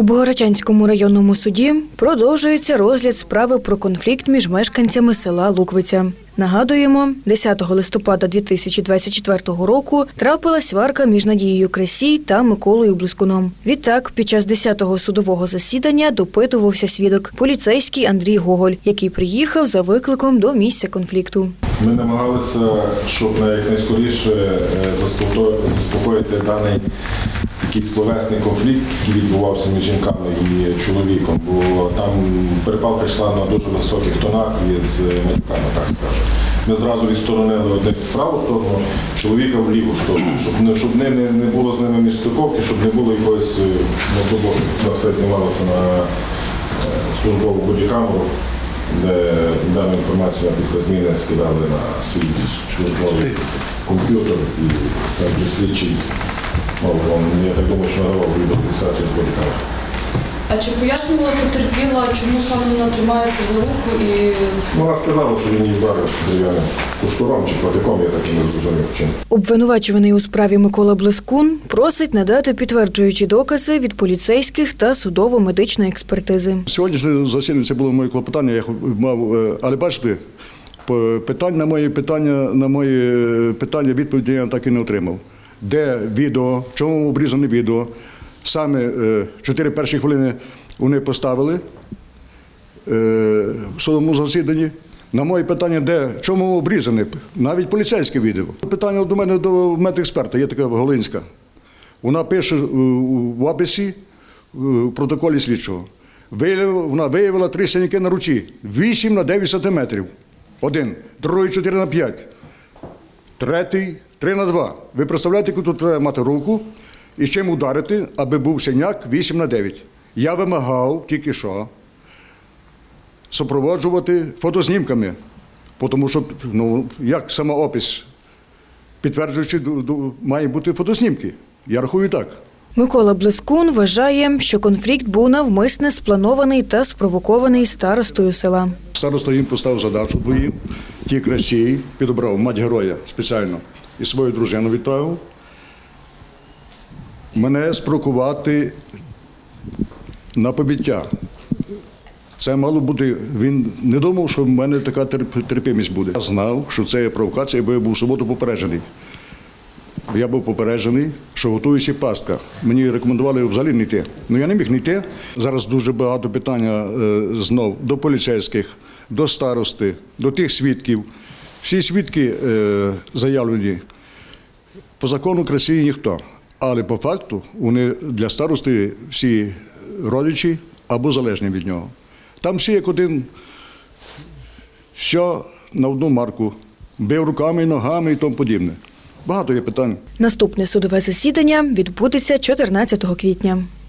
У Богородчанському районному суді продовжується розгляд справи про конфлікт між мешканцями села Луквиця. Нагадуємо, 10 листопада 2024 року трапилась сварка між Надією Кресій та Миколою Блискуном. Відтак, під час 10-го судового засідання допитувався свідок поліцейський Андрій Гоголь, який приїхав за викликом до місця конфлікту. Ми намагалися, щоб на якнайскоріше е, заспокоїти даний такий словесний конфлікт, який відбувався між жінками і чоловіком, бо там перепалка йшла на дуже високих тонах і з матюками, так скажу. Ми зразу відсторонили один в праву сторону, чоловіка в ліву сторону, щоб не, щоб не, не, не було з ними між стиковки, щоб не було якоїсь е, ну, на все знімалося на е, службову бодікамеру, де дану інформацію після зміни скидали на свій службовий комп'ютер і там вже слідчий. Ну, я так думаю, що надавав відеофіксацію з бодікамери. А чи пояснювала потерпіла, чому саме вона тримається за руку і Ну, Вона сказала, що він її вдарив дерев'яним куштуром чи платиком, я так і не зрозумів чим. Обвинувачуваний у справі Микола Блискун просить надати підтверджуючі докази від поліцейських та судово-медичної експертизи. Сьогоднішнє засідання це було моє клопотання, я мав, е, але бачите, питань на мої питання, на мої е, питання відповіді я так і не отримав. Де відео, чому обрізане відео? Саме е, чотири перші хвилини вони поставили е, в судовому засіданні. На моє питання, де чому обрізане, навіть поліцейське відео. Питання до мене до медексперта, є така Голинська. Вона пише е, в описі в протоколі слідчого. Вона виявила три синяки на руці 8 на 9 сантиметрів. Один, другий 4 на 5, третій 3 на 2. Ви представляєте, яку тут треба мати руку і з чим ударити, аби був синяк 8 на 9. Я вимагав тільки що супроводжувати фотознімками, тому що ну, як самоопис підтверджуючи, має бути фотознімки. Я рахую так. Микола Блискун вважає, що конфлікт був навмисне спланований та спровокований старостою села. Староста їм поставив задачу двоїм. Ті красії підобрав мать героя спеціально і свою дружину відправив. Мене спровокувати на побиття. Це мало бути. Він не думав, що в мене така терп- терпимість буде. Я знав, що це є провокація, бо я був в суботу попереджений. Я був попереджений, що готується пастка. Мені рекомендували взагалі не йти. Ну я не міг не йти. Зараз дуже багато питання е, знов до поліцейських, до старости, до тих свідків. Всі свідки е, заявлені. По закону красиві ніхто. Але по факту вони для старости всі родичі або залежні від нього. Там всі як один, все на одну марку, бив руками, ногами і тому подібне. Багато є питань. Наступне судове засідання відбудеться 14 квітня.